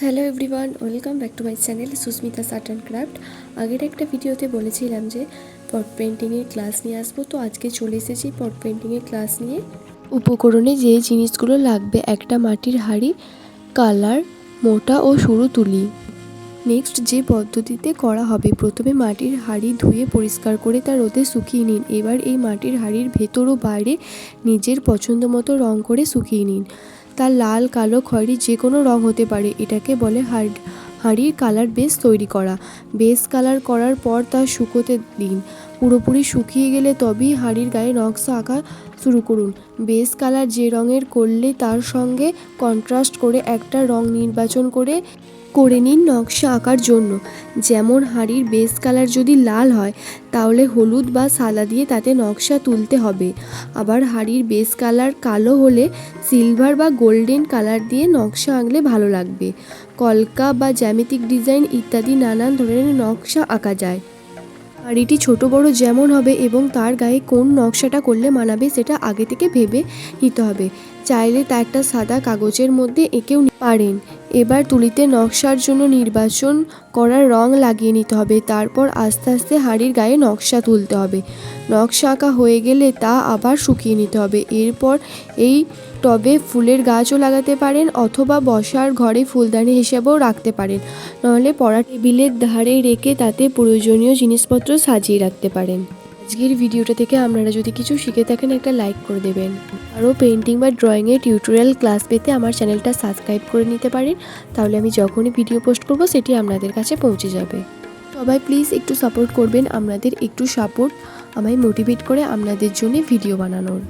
Hello everyone welcome back to my channel Susmita shirt and craft আগের একটা ভিডিওতে বলেছিলাম যে পট পেন্টিংয়ের ক্লাস নিয়ে আসব, তো আজকে চলে এসেছি পট পেন্টিংয়ের ক্লাস নিয়ে। উপকরণে যে জিনিসগুলো লাগবে, একটা মাটির হাড়ি, কালার, মোটা ও সরু তুলি। নেক্সট যে পদ্ধতিতে করা হবে, প্রথমে মাটির হাঁড়ি ধুয়ে পরিষ্কার করে তা রোদে শুকিয়ে নিন। এবার এই মাটির হাঁড়ির ভেতর ও বাইরে নিজের পছন্দ মতো রং করে শুকিয়ে নিন। তা লাল, কালো, খয়েরি যে কোনো রং হতে পারে। এটাকে বলে হাড়, হাঁড়ির কালার বেস তৈরি করা। বেস কালার করার পর তা শুকোতে দিন। পুরোপুরি শুকিয়ে গেলে তবেই হাঁড়ির গায়ে নকশা আঁকা শুরু করুন। বেস কালার যে রঙের করলে তার সঙ্গে কন্ট্রাস্ট করে একটা রং নির্বাচন করে করে নিন নকশা আঁকার জন্য। যেমন হাঁড়ির বেস কালার যদি লাল হয়, তাহলে হলুদ বা সাদা দিয়ে তাতে নকশা তুলতে হবে। আবার হাঁড়ির বেস কালার কালো হলে সিলভার বা গোল্ডেন কালার দিয়ে নকশা আঁকলে ভালো লাগবে। কলকা বা জ্যামিতিক ডিজাইন ইত্যাদি নানান ধরনের নকশা আঁকা যায়। হাঁড়িটি ছোট বড় যেমন হবে এবং তার গায়ে কোন নকশাটা করলে মানাবে সেটা আগে থেকে ভেবে নিতে হবে। চাইলে তা একটা সাদা কাগজের মধ্যে এঁকেও পারেন। এবার তুলিতে নকশার জন্য নির্বাচন করার রং লাগিয়ে নিতে হবে। তারপর আস্তে আস্তে হাঁড়ির গায়ে নকশা তুলতে হবে। নকশা আঁকা হয়ে গেলে তা আবার শুকিয়ে নিতে হবে। এরপর এই টবে ফুলের গাছও লাগাতে পারেন অথবা বসার ঘরে ফুলদানি হিসেবেও রাখতে পারেন। নাহলে পড়া টেবিলের ধারে রেখে তাতে প্রয়োজনীয় জিনিসপত্র সাজিয়ে রাখতে পারেন। আজকের ভিডিওটা থেকে আপনারা যদি কিছু শিখে থাকেন, একটা লাইক করে দেবেন। আরও পেন্টিং বা ড্রয়িংয়ের টিউটোরিয়াল ক্লাস পেতে আমার চ্যানেলটা সাবস্ক্রাইব করে নিতে পারেন। তাহলে আমি যখনই ভিডিও পোস্ট করব, সেটি আপনাদের কাছে পৌঁছে যাবে। সবাই প্লিজ একটু সাপোর্ট করবেন আপনাদের একটু সাপোর্ট আমায় মোটিভেট করে আপনাদের জন্য ভিডিও বানানোর।